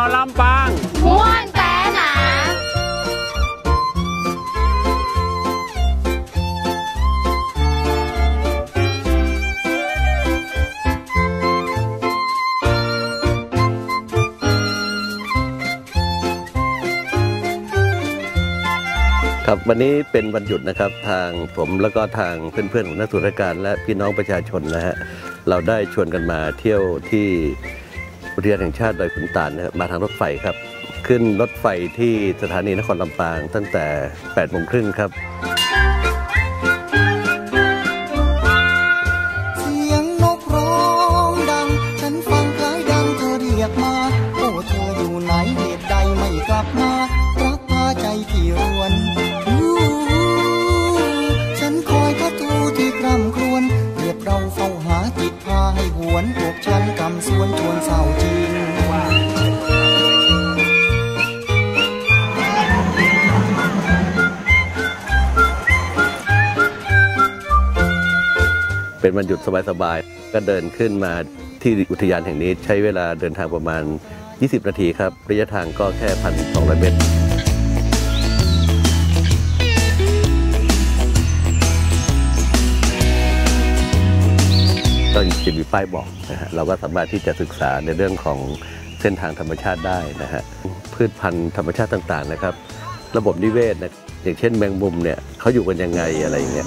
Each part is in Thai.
วลำปางม่วนแต่หนาครับวันนี้เป็นวันหยุดนะครับทางผมแล้วก็ทางเพื่อนๆของนักธุรการ และพี่น้องประชาชนนะฮะเราได้ชวนกันมาเที่ยวที่อุ ทยานแห่งชาติดอยขุนตาลนะครับมาทางรถไฟครับ ขึ้นรถไฟที่สถานีนครลำปางตั้งแต่8โมงครึ่งครับ ให้หวนพวกฉันกำสวนชวนเศร้าจริงเป็นวันหยุดสบายๆ ก็เดินขึ้นมาที่อุทยานแห่งนี้ใช้เวลาเดินทางประมาณ 20 นาทีครับ ระยะทางก็แค่ 1,200 เมตร ก็จะมีป้ายบอกนะฮะเราก็สามารถที่จะศึกษาในเรื่องของเส้นทางธรรมชาติได้นะฮะพืชพันธุ์ธรรมชาติต่างๆนะครับ ระบบนิเวศนะอย่างเช่นแมงมุมเนี่ยเขาอยู่กันยังไงอะไรอย่างเงี้ย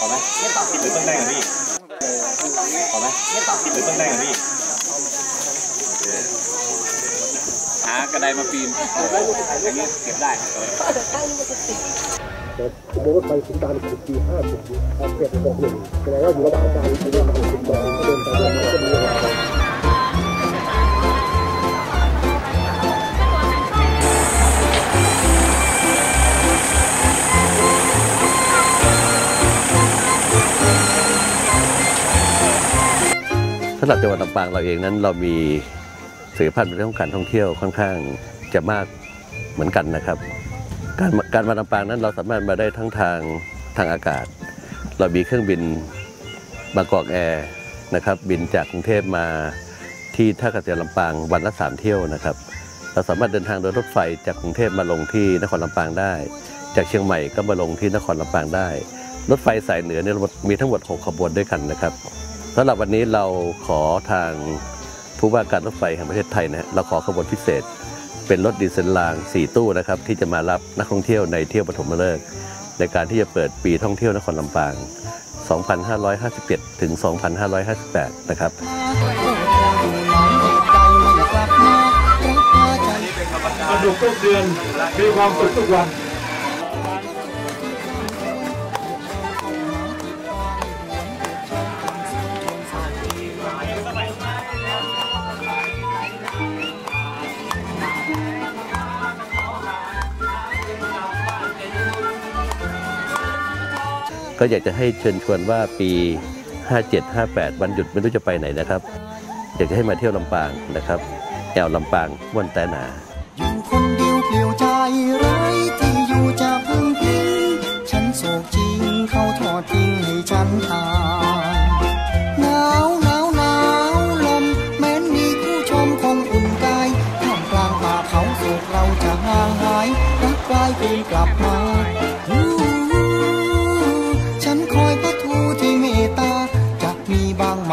ขอไหมหรือต้องได้กับพี่ขอไหมหรือต้องได้กับพี่หากระไดมาปีนอย่างนี้เก็บได้รถไฟสุดการขุดปีห้าสิบเก็บหกหนึ่งแสดงว่าอยู่ระหว่างการเดินทางขุดต่อเดินไปเดินมาก็มี สำหรับจังหวัดลำปางเราเองนั้นเรามีศักยภาพในเรื่องของการท่องเที่ยวค่อนข้างจะมากเหมือนกันนะครับ การมาการมาลำปางนั้นเราสามารถมาได้ทั้งทางทางอากาศ เรามีเครื่องบินบางกอกแอร์นะครับบินจากกรุงเทพมาที่ท่าอากาศยานลำปางวันละสามเที่ยวนะครับ เราสามารถเดินทางโดยรถไฟจากกรุงเทพมาลงที่นครลำปางได้ จากเชียงใหม่ก็มาลงที่นครลำปางได้ รถไฟสายเหนือเนี่ยมีทั้งหมด 6 ขบวนด้วยกันนะครับ สำหรับวันนี้เราขอทางผู้ว่าการรถไฟแห่งประเทศไทยนะเราขอขบวนพิเศษ เป็นรถดีเซลราง 4 ตู้นะครับที่จะมารับนักท่องเที่ยวในเที่ยวปฐมฤกษ์ในการที่จะเปิดปีท่องเที่ยวนครลำปาง 2557ถึง 2558 นะครับสนุกทุกเดือนมีความสุขทุกวัน ก็อยากจะให้เชิญชวนว่าปี 57 58 วันหยุดไม่รู้จะไปไหนนะครับ อยากจะให้มาเที่ยวลำปางนะครับ แอวลำปางม่วนแต่หนาอยู่คนเดียวเปลี่ยวใจไร้ที่อยู่จะพึ่งพิงฉันโศกจริงเขาทอดทิ้งให้ฉันทานหนาวหนาวหนาวลมแม้นมีผู้ชมคงอุ่นกายท่ามกลางป่าเขาโศกเราจะห่างหายรักกลายคืนกลับมา